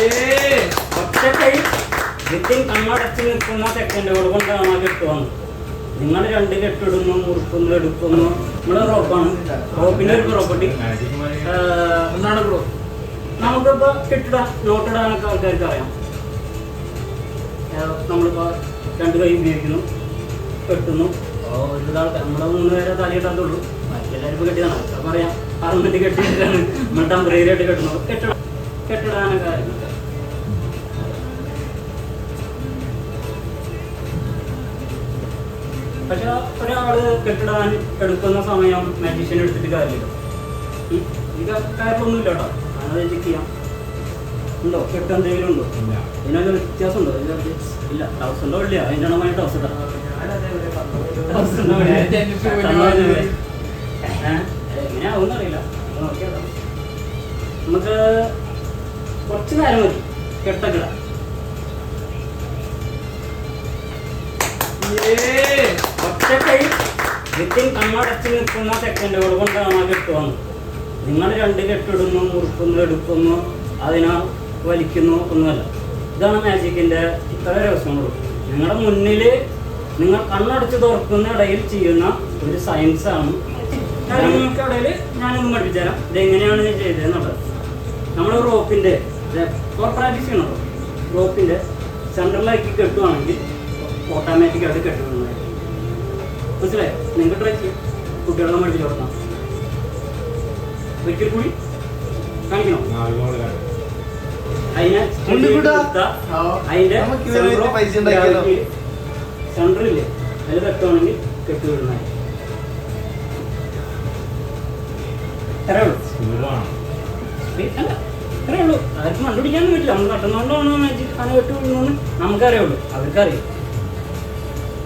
ഒറ്റ കൈ വിത്തിൻ കണ്ണടച്ച് നിൽക്കുന്ന സെക്കൻഡുകൾ കൊണ്ടാണ് ആ കെട്ട് വന്നത് നിങ്ങൾ രണ്ട് കെട്ടിടുന്നു മുറുക്കുന്നു എടുക്കുന്നു നമ്മുടെ റോപ്പാണ് റോപ്പിന്റെ ഒരു പ്രോപ്പർട്ടി എന്താണ് ബ്രോ നമുക്കിപ്പോ കെട്ടിടാം നോട്ടിടാനൊക്കെ ആൾക്കാർക്ക് അറിയാം ഏഹ് നമ്മളിപ്പോ രണ്ട് കൈ ഉപയോഗിക്കുന്നു കെട്ടുന്നു ഒരുവിധ ആൾക്കാർ നമ്മുടെ മൂന്ന് പേരെ തലയിട്ടാത്തുള്ളൂ ഇപ്പൊ കെട്ടിയതാണ്. പറയാം അറുന്നിട്ട് കെട്ടിയിട്ടാണ് നമ്മൾ ടെമ്പററി ആയിട്ട് കെട്ടുന്നത് കെട്ടിട പക്ഷെ ഒരാൾ കെട്ടിടാൻ എടുക്കുന്ന സമയം മെഡിസിൻ എടുത്തിട്ട് കാര്യമില്ല. ഈ കാര്യമൊന്നുമില്ല കേട്ടോ. അങ്ങനെ ചെക്ക് ചെയ്യാം. ഉണ്ടോ? കെട്ട് എന്തെങ്കിലും ഉണ്ടോ? ഇതിനൊക്കെ വ്യത്യാസമുണ്ടോ? ഇല്ല ടൗസ് ഉണ്ടോ ഇല്ല. എണ്ണമായി ടൗസ് ഇടാം? ഏ? അറിയില്ല. നമുക്ക് കുറച്ച് നേരം മതി. കെട്ടക്കിട ഇടാം ഒറ്റ കൈ വിത്തിൻ കണ്ണടച്ച് നിൽക്കുന്ന സെക്കൻഡുകൾ കൊണ്ടാണ് ആ കെട്ട് വന്നത്. നിങ്ങൾ രണ്ട് കെട്ടിടുന്നു മുറുക്കുന്നു എടുക്കുന്നു അതിനെ വലിക്കുന്നു ഒന്നുമല്ല. ഇതാണ് മാജിക്കിന്റെ ഇത്ര രസങ്ങളും നിങ്ങളുടെ മുന്നിൽ നിങ്ങൾ കണ്ണടച്ച് തുറക്കുന്ന ഇടയിൽ ചെയ്യുന്ന ഒരു സയൻസാണ് നിങ്ങൾക്ക് ഇടയിൽ ഞാനൊന്ന് പഠിപ്പിച്ചുതരാം. ഇതെങ്ങനെയാണ് ഞാൻ ചെയ്തതെന്നുള്ളത്. നമ്മൾ റോപ്പിന്റെ പ്രാക്ടീസ് ചെയ്യണം റോപ്പിന്റെ സെന്ററിലാക്കി കെട്ടുവാണെങ്കിൽ ഓട്ടോമാറ്റിക് ആയിട്ട് കെട്ടുന്നതായിരിക്കും മനസ്സിലായോ? നിങ്ങൾക്ക് ട്രൈ ചെയ്യും. കുട്ടികളെ പഠിപ്പിച്ചു കൊടുക്കാം. ഒരിക്കൽ കൂടി കാണിക്കണോ? അതിനെ കൂട്ടാ. അതിന്റെ? സെൻട്രലില്ലേ അതിൽ തട്ടുവാണെങ്കിൽ സ്പീഡ് അല്ല ഇത്രേ ഉള്ളൂ. ആർക്കും കണ്ടുപിടിക്കാനും പറ്റില്ല. നമ്മൾ കട്ടുന്നതുകൊണ്ടാണ് മാജിക് ആണ് കെട്ട് വിടുന്നതെന്ന് നമുക്കറിയുള്ളൂ. അവർക്കറിയാം.